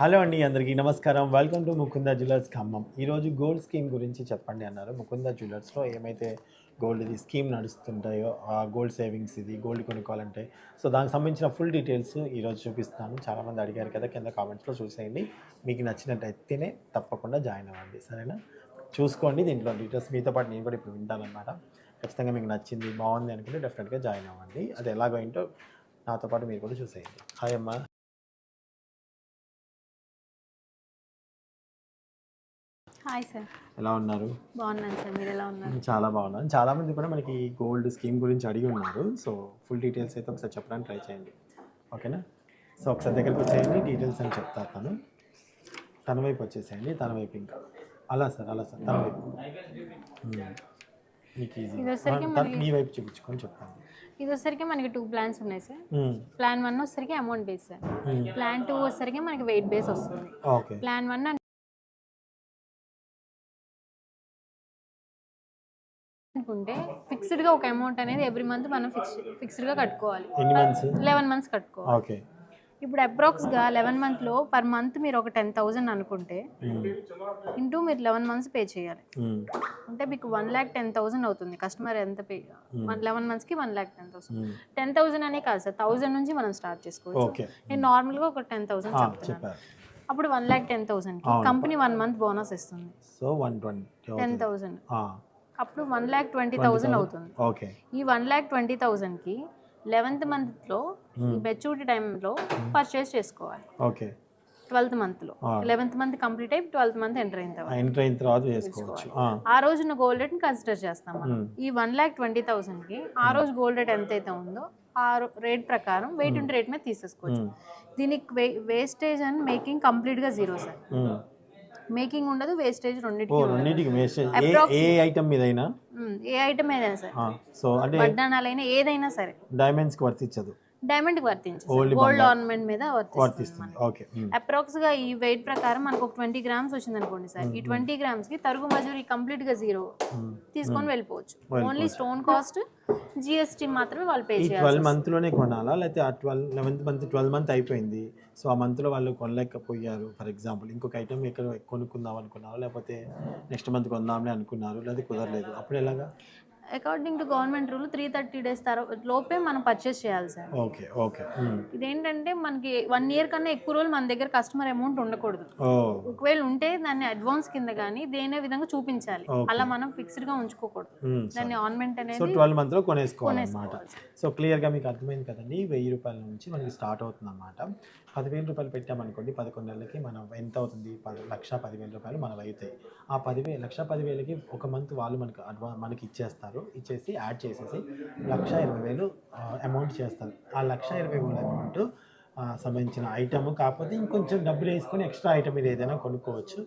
Hello అండి అందరికీ నమస్కారం. Welcome to Mukunda jewellers Khammam. ఈరోజు గోల్డ్ స్కీమ్ గురించి చెప్పండి అన్నారు. ముకుంద జ్యువెలర్స్లో ఏమైతే గోల్డ్ ఇది స్కీమ్ నడుస్తుంటాయో ఆ గోల్డ్ సేవింగ్స్ ఇది గోల్డ్ కొనుక్కోవాలంటే సో దానికి సంబంధించిన ఫుల్ డీటెయిల్స్ ఈరోజు చూపిస్తాను. చాలామంది అడిగారు కదా కింద కామెంట్స్లో చూసేయండి. మీకు నచ్చినట్టయితేనే తప్పకుండా జాయిన్ అవ్వండి. సరేనా? చూసుకోండి దీంట్లో డీటెయిల్స్ మీతో పాటు నేను కూడా ఇప్పుడు వింటానమాట ఖచ్చితంగా మీకు నచ్చింది బాగుంది అనుకుంటే డెఫినెట్గా జాయిన్ అవ్వండి. అది ఎలాగో ఏంటో నాతో పాటు మీరు కూడా చూసేయండి. హాయ్ అమ్మా. హాయ్ సార్ ఎలా ఉన్నారు? బాగున్నాను సార్ మీరు ఎలా ఉన్నారు? చాలా బాగున్నాను. చాలా మంది కూడా మనకి గోల్డ్ స్కీమ్ గురించి అడిగి ఉన్నారు. సో ఫుల్ డీటెయిల్స్ అయితే ఒకసారి చెప్పడానికి ట్రై చేయండి. ఓకేనా? సో ఒకసారి దగ్గరికి వచ్చేయండి. డీటెయిల్స్ అని చెప్తా తను. తన వైపు వచ్చేసేయండి. తన వైపు ఇంకా. అలా సార్ అలా సార్ తన వైపు. మీకు ఈజీ మీ వైపు చూపించుకొని చెప్తాను. ఇది వచ్చేసరికి మనకి టూ ప్లాన్స్ ఉన్నాయి సార్. ప్లాన్ వన్ వచ్చేసరికి amount base sir. Plan two వచ్చేసరికి మనకి వెయిట్ బేస్ వస్తుంది. ఓకే ప్లాన్ వన్ అనుకుంటే ఫిక్స్డ్గా ఒక అమౌంట్ అనేది ఎవ్రీ మంత్ మనం ఫిక్స్ ఫిక్స్డ్గా కట్టుకోవాలి. లెవెన్ మంత్స్ కట్టుకోవాలి. ఓకే. ఇప్పుడు అప్రాక్స్గా లెవెన్ మంత్లో పర్ మంత్ మీరు ఒక టెన్ థౌజండ్ అనుకుంటే. ఇంటూ మీరు లెవెన్ మంత్స్ పే చేయాలి. అంటే మీకు వన్ ల్యాక్ టెన్ థౌసండ్ అవుతుంది. కస్టమర్ ఎంత పే లెవెన్ మంత్స్కి one lakh ten thousand. Ten thousand అనే కాదు సార్ థౌసండ్ నుంచి మనం స్టార్ట్ చేసుకోవచ్చు. ఓకే. నేను నార్మల్గా ఒక టెన్ థౌసండ్ చెప్పారు. అప్పుడు వన్ ల్యాక్ టెన్ థౌసండ్కి అవును. కంపెనీ వన్ మంత్ బోనస్ ఇస్తుంది. సో వన్ టెన్ థౌసండ్ అప్పుడు వన్ ల్యాక్ ట్వంటీ థౌసండ్ అవుతుంది. ఓకే ఈ వన్ ల్యాక్ ట్వంటీ థౌసండ్కి లెవెన్త్ మంత్లో ఈ మెచ్యూరిటీ టైంలో పర్చేస్ చేసుకోవాలి. ఓకే ట్వెల్త్ మంత్లో ఆ. లెవెన్త్ మంత్ కంప్లీట్ అయ్యి ట్వెల్త్ మంత్ ఎంటర్ అయిన తర్వాత. ఎంటర్ అయిన తర్వాత చేసుకోవచ్చు. ఆ. ఆ రోజున గోల్డ్ రేట్ని కన్సిడర్ చేస్తాం మనం. మ్మ్. ఈ వన్ ల్యాక్ ట్వంటీ థౌసండ్కి ఆ రోజు గోల్డ్ రేట్ ఎంత అయితే ఉందో ఆ రేట్ ప్రకారం వెయిట్ ఉంటే రేట్ మీద తీసేసుకోవచ్చు. మ్మ్. దీనికి వేస్టేజ్ అండ్ మేకింగ్ కంప్లీట్గా జీరో సార్. మేకింగ్ ఉండదు వేస్టేజ్ రెండింటికి. రెండింటికి వేస్టేజ్ ఏ ఐటమ్ మీదైనా. ఏ ఐటమ్ ఏదైనా సరే సో అంటే ఏదైనా సరే డైమండ్స్కి వర్తించదు డైమండ్ వర్తించదు. గోల్డ్. ఆర్నమెంట్ మీద వర్తిస్తుంది. అప్రాక్స్గా ఈ వెయిట్ ప్రకారం మనకు ఒక ట్వంటీ గ్రామ్స్ వచ్చింది అనుకోండి సార్. ఈ ట్వంటీ గ్రామ్స్కి తరుగు మజూరి కంప్లీట్గా జీరో. తీసుకొని వెళ్ళిపోవచ్చు. ఓన్లీ స్టోన్ కాస్ట్ జిఎస్టీ మాత్రమే వాళ్ళు పే చేయాలి ట్వెల్వ్ మంత్లోనే కొనాలా? లేకపోతే ఆ twelve eleventh month twelve month అయిపోయింది. సో ఆ మంత్లో వాళ్ళు కొనలేకపోయారు ఫర్ ఎగ్జాంపుల్. ఇంకొక ఐటమ్ ఎక్కడ కొనుక్కుందాం అనుకున్నారు? లేకపోతే నెక్స్ట్ మంత్ కొందాంలే అనుకున్నారు? లేదా కుదరలేదు. అప్పుడు ఎలాగా? According to government rule three thirty days తర్వాత లోపే మనం పర్చేస్ చేయాలి సార్ ఓకే ఓకే. ఇదేంటంటే మనకి వన్ ఇయర్ కన్నా ఎక్కువ రోజులు మన దగ్గర కస్టమర్ అమౌంట్ ఉండకూడదు ఒకవేళ ఉంటే దాన్ని అడ్వాన్స్ కింద కానీ దేనే విధంగా చూపించాలి. అలా మనం ఫిక్స్డ్గా ఉంచుకోకూడదు. దాన్ని ఆర్నమెంట్ సో అనేది ట్వెల్వ్ మంత్లో కొనేసుకోవాలన్నమాట కొనేసుకోవాలి. సో క్లియర్గా మీకు అర్థమైంది కదండి వెయ్యి రూపాయల నుంచి మనకి స్టార్ట్ అవుతుంది అనమాట పదివేల రూపాయలు పెట్టామనుకోండి పదకొండు నెలలకి మనం ఎంత అవుతుంది? పది లక్ష పదివేల రూపాయలు మనం అవుతాయి. ఆ పదివేలు లక్ష పదివేలకి ఒక మంత్ వాళ్ళు మనకు అడ్వా మనకి ఇచ్చేస్తారు. ఇచ్చేసి యాడ్ చేసేసి లక్ష ఇరవై వేలు అమౌంట్ చేస్తారు. ఆ లక్ష ఇరవై వేల అమౌంట్ సంబంధించిన ఐటమ్ కాకపోతే ఇంకొంచెం డబ్బులు వేసుకొని ఎక్స్ట్రా ఐటమ్ ఇది ఏదైనా కొనుక్కోవచ్చు.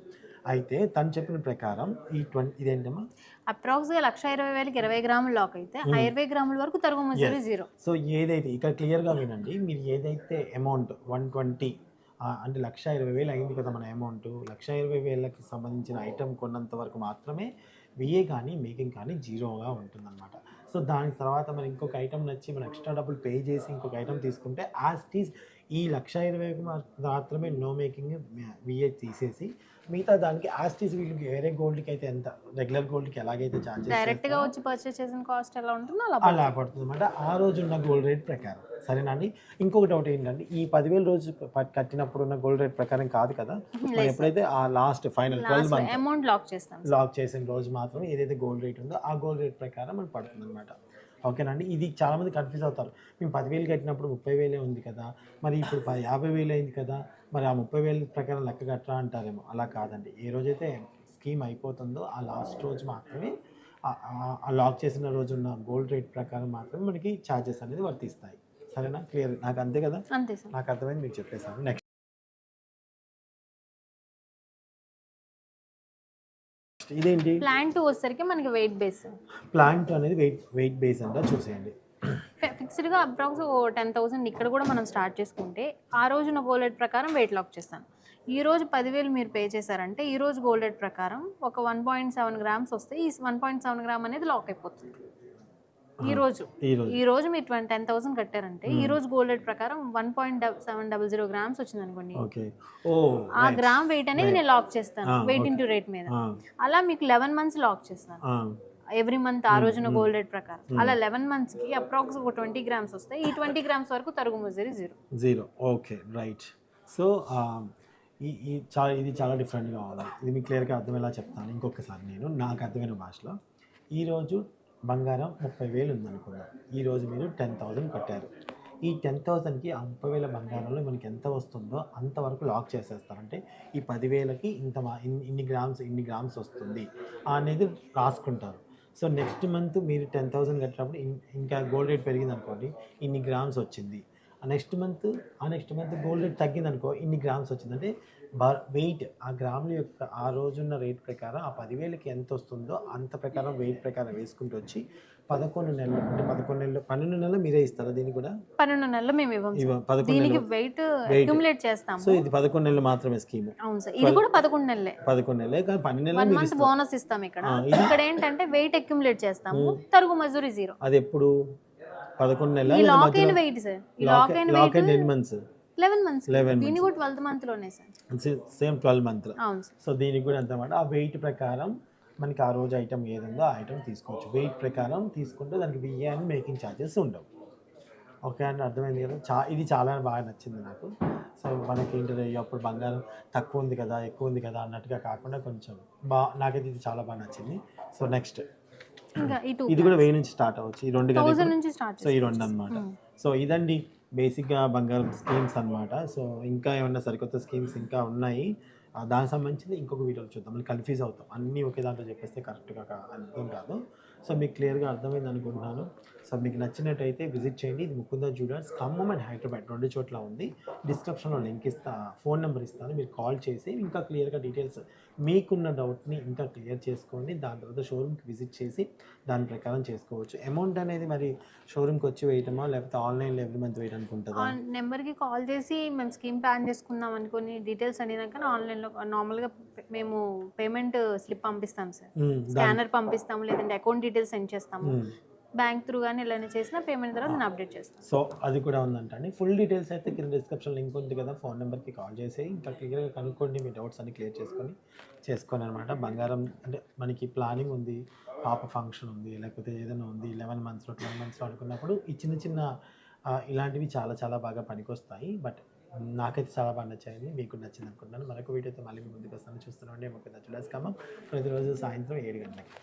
అయితే తను చెప్పిన ప్రకారం ఈ ట్వంటీ ఇదేంటమ్మా? అప్రాక్స్గా లక్ష ఇరవై వేలకి ఇరవై గ్రాములు లాక్ అయితే ఆ ఇరవై గ్రాముల వరకు తరుగు మజూరి జీరో సో ఏదైతే ఇక్కడ క్లియర్గా వినండి మీరు ఏదైతే అమౌంట్ వన్ ట్వంటీ అంటే లక్ష ఇరవై వేలు అయింది కదా మన అమౌంట్ లక్ష ఇరవై వేలకి సంబంధించిన ఐటమ్ కొన్నంత వరకు మాత్రమే విఏ కానీ మేకింగ్ కానీ జీరోగా ఉంటుందన్నమాట. సో దాని తర్వాత మరి ఇంకొక ఐటమ్ నచ్చి మనం ఎక్స్ట్రా డబ్బులు పే చేసి ఇంకొక ఐటమ్ తీసుకుంటే యాస్టీస్ ఈ లక్ష ఇరవైకి మా- మాత్రమే నో మేకింగ్ విఏ తీసేసి మిగతా దానికి యాస్టీస్ వీళ్ళకి వేరే గోల్డ్కి అయితే ఎంత రెగ్యులర్ గోల్డ్కి ఎలాగైతే ఛార్జెస్ డైరెక్ట్గా వచ్చి పర్చేస్ చేసిన కాస్ట్ ఎలా ఉంటుందో అలా పడుతుంది. అనమాట ఆ రోజు ఉన్న గోల్డ్ రేట్ ప్రకారం. సరేనా అండి? ఇంకొకటి ఒకటి ఏంటంటే ఈ పదివేల రోజు కట్టినప్పుడు ఉన్న గోల్డ్ రేట్ ప్రకారం కాదు కదా? మనం ఎప్పుడైతే ఆ last final twelve month amount lock చేస్తాం. లాక్ చేసిన రోజు మాత్రం ఏదైతే గోల్డ్ రేట్ ఉందో ఆ గోల్డ్ రేట్ ప్రకారం మనకు పడుతుంది అనమాట ఓకేనండి? ఇది చాలామంది కన్ఫ్యూజ్ అవుతారు. మేము పదివేలు కట్టినప్పుడు ముప్పై వేలే ఉంది కదా మరి ఇప్పుడు యాభై వేలు అయింది కదా మరి ఆ ముప్పై వేల ప్రకారం లెక్క కట్టరా అంటారేమో. అలా కాదండి. ఏ రోజైతే స్కీమ్ అయిపోతుందో ఆ లాస్ట్ రోజు మాత్రమే ఆ- లాక్ చేసిన రోజు ఉన్న గోల్డ్ రేట్ ప్రకారం మాత్రమే మనకి ఛార్జెస్ అనేది వర్తిస్తాయి. సరేనా? క్లియర్? నాకు అంతే కదా? నాకు అర్థమైంది మీకు చెప్పేసాను నెక్స్ట్. ఇదేంటి? ప్లాన్ టూ వచ్చేసరికి మనకి వెయిట్ బేస్ ప్లాంట్ అనేది వెయిట్ వెయిట్ బేస్ అంతా చూసేయండి. ఫిక్స్డ్గా అప్రాక్స్ టెన్ థౌసండ్ ఇక్కడ కూడా మనం స్టార్ట్ చేసుకుంటే ఆ రోజున గోల్డ్ రేట్ ప్రకారం వెయిట్ లాక్ చేస్తాను. ఈ రోజు పదివేలు మీరు పే చేశారంటే ఈ రోజు గోల్డ్ రేట్ ప్రకారం ఒక వన్ పాయింట్ సెవెన్ గ్రామ్స్ వస్తే ఈ వన్ పాయింట్ సెవెన్ గ్రామ్ అనేది లాక్ అయిపోతుంది. ఈ రోజు. ఈ రోజు. మీరు ట్వంటీ టెన్ థౌసండ్ కట్టారంటే ఈ రోజు గోల్డ్ రేట్ ప్రకారం one point seven double zero grams వచ్చింది అనుకోండి ఆ గ్రామ్ వెయిట్ అనేది నేను లాక్ చేస్తాను వెయిట్. ఇంటూ రేట్ మీద. అలా మీకు లెవెన్ మంత్స్ లాక్ చేస్తాను. ఎవ్రీ మంత్ ఆ రోజున గోల్డ్ రేట్ ప్రకారం. అలా లెవెన్ మంత్స్కి అప్రాక్స్ ఒక ట్వంటీ గ్రామ్స్ వస్తాయి. ఈ ట్వంటీ గ్రామ్స్ వరకు తరుగు ముజరి zero zero okay right so ఈ ఈ చాలా ఇది చాలా డిఫరెంట్గా ఉంది. ఇది మీకు క్లియర్గా అర్థమయ్యేలా చెప్తాను. ఇంకొకసారి నేను నాకు అర్థమైన భాషలో. ఈరోజు బంగారం ముప్పై వేలు ఉందనుకుందాం ఈరోజు మీరు టెన్ థౌజండ్ కట్టారు. ఈ టెన్ థౌజండ్కి ఆ ముప్పై వేల బంగారంలో మనకి ఎంత వస్తుందో అంతవరకు లాక్ చేసేస్తారు. అంటే ఈ పదివేలకి ఇంత మా- ఇన్ని గ్రామ్స్ ఇన్ని గ్రామ్స్ వస్తుంది అనేది రాసుకుంటారు. సో నెక్స్ట్ మంత్ మీరు టెన్ థౌసండ్ కట్టినప్పుడు ఇంకా గోల్డ్ రేట్ పెరిగింది అనుకోండి ఇన్ని గ్రామ్స్ వచ్చింది. ఆ నెక్స్ట్ మంత్ ఆ నెక్స్ట్ మంత్ గోల్డ్ రేట్ తగ్గింది అనుకో ఇన్ని గ్రామ్స్ వచ్చిందంటే వెయిట్ ఆ గ్రాముల యొక్క ఆ రోజున్న రేట్ ప్రకారం ఆ పదివేలకి ఎంత వస్తుందో అంత ప్రకారం వెయిట్ ప్రకారం వేసుకుంటూ వచ్చి పదకొండు నెలలు అంటే పదకొండు నెలలు పన్నెండు నెలలు మీరే ఇస్తారా దీనికి కూడా? పన్నెండు నెలలు మేము ఇవ్వం. పదకొండు నెలలు. వెయిట్. అక్యుములేట్ చేస్తాము. సో ఇది పదకొండు నెలలు మాత్రమే స్కీమ్. అవును సార్. ఇది కూడా పదకొండు నెలలే. పదకొండు నెలలే కానీ పన్నెండు నెలలు మంత్ బోనస్ ఇస్తాం ఇక్కడ. ఇక్కడ ఏంటంటే వెయిట్ అక్యుములేట్ చేస్తాము. తరుగు మజూరి జీరో అది ఎప్పుడు? పదకొండు నెలల లాక్ అయిన వెయిట్ సార్ లాక్ అయిన వెయిట్ ఎన్ని మంత్స్ లెవెన్ మంత్స్ దీన్ని కూడా ట్వెల్త్ మంత్లోనే సార్. సేమ్ ట్వెల్వ్ మంత్ సో దీనికి కూడా ఎంత అన్నమాట. ఆ వెయిట్ ప్రకారం మనకి ఆ రోజు ఐటమ్ ఏది ఉందో ఆ ఐటమ్ తీసుకోవచ్చు. వెయిట్ ప్రకారం తీసుకుంటే దానికి బియ్య అని మేకింగ్ ఛార్జెస్ ఉండవు. ఓకే అని అర్థమైంది కదా? చా ఇది చాలా బాగా నచ్చింది నాకు. సో మనకి ఏంటంటే అప్పుడు బంగారం తక్కువ ఉంది కదా ఎక్కువ ఉంది కదా అన్నట్టుగా కాకుండా కొంచెం బా నాకైతే ఇది చాలా బాగా నచ్చింది. సో నెక్స్ట్ ఇది కూడా వెయ్యి నుంచి స్టార్ట్ అవ్వచ్చు. ఈ రెండు సో ఈ రెండు అనమాట సో ఇదండి. బేసిక్గా బంగారం స్కీమ్స్ అన్నమాట. సో ఇంకా ఏమన్నా సరికొత్త స్కీమ్స్ ఇంకా ఉన్నాయి. ఆ, దానికి సంబంధించి ఇంకొక వీడియోలో చూద్దాం. మళ్ళీ కన్ఫ్యూజ్ అవుతాం. అన్నీ ఒకే దాంట్లో చెప్పేస్తే కరెక్ట్గా అర్థం కాదు. సో మీకు క్లియర్గా అర్థమైంది అనుకుంటున్నాను సో మీకు నచ్చినట్టయితే విజిట్ చేయండి. ఇది ముకుంద జ్యువెలర్స్ ఖమ్మం అండ్ హైదరాబాద్ రెండు చోట్ల ఉంది. డిస్క్రిప్షన్లో లింక్ ఇస్తా ఫోన్ నెంబర్ ఇస్తాను. మీరు కాల్ చేసి ఇంకా క్లియర్గా డీటెయిల్స్ మీకున్న డౌట్ని ఇంకా క్లియర్ చేసుకోండి. దాని తర్వాత షోరూమ్కి విజిట్ చేసి దాని ప్రకారం చేసుకోవచ్చు. అమౌంట్ అనేది మరి షోరూమ్కి వచ్చి వేయటమా? లేకపోతే ఆన్లైన్లో ఎవ్రీ మంత్ వేయడం అనుకుంటుందా నెంబర్కి కాల్ చేసి మేము స్కీమ్ ప్లాన్ చేసుకుందాం అనుకుని డీటెయిల్స్ అడిగినాక ఆన్లైన్లో నార్మల్గా మేము పేమెంట్ స్లిప్ పంపిస్తాం సార్. స్కానర్ పంపిస్తాము లేదంటే అకౌంట్ డీటెయిల్స్ సెండ్ చేస్తాము. బ్యాంక్ త్రూ కానీ ఇలా చేసినా పేమెంట్ తర్వాత నేను అప్డేట్ చేస్తాను. సో అది కూడా ఉందంటండి ఫుల్ డీటెయిల్స్ అయితే కింద డిస్క్రిప్షన్ లింక్ ఉంది కదా ఫోన్ నెంబర్కి కాల్ చేసి ఇంకా క్లియర్గా కనుక్కోండి మీ డౌట్స్ అన్ని క్లియర్ చేసుకొని చేసుకోండి అనమాట బంగారం అంటే మనకి ప్లానింగ్ ఉంది పాప ఫంక్షన్ ఉంది లేకపోతే ఏదైనా ఉంది లెవెన్ మంత్స్లో ట్వెల్వ్ మంత్స్లో అనుకున్నప్పుడు ఈ చిన్న చిన్న ఇలాంటివి చాలా చాలా బాగా పనికొస్తాయి. బట్ నాకైతే చాలా బాగా నచ్చాయి మీకు నచ్చింది అనుకుంటున్నాను. మరొక వీడియోతో మళ్ళీ మీ ముందుకు వస్తాను. చూస్తున్నాండి మాకు నచ్చలేదు కమ్మం ప్రతిరోజు సాయంత్రం ఏడు గంటలకి.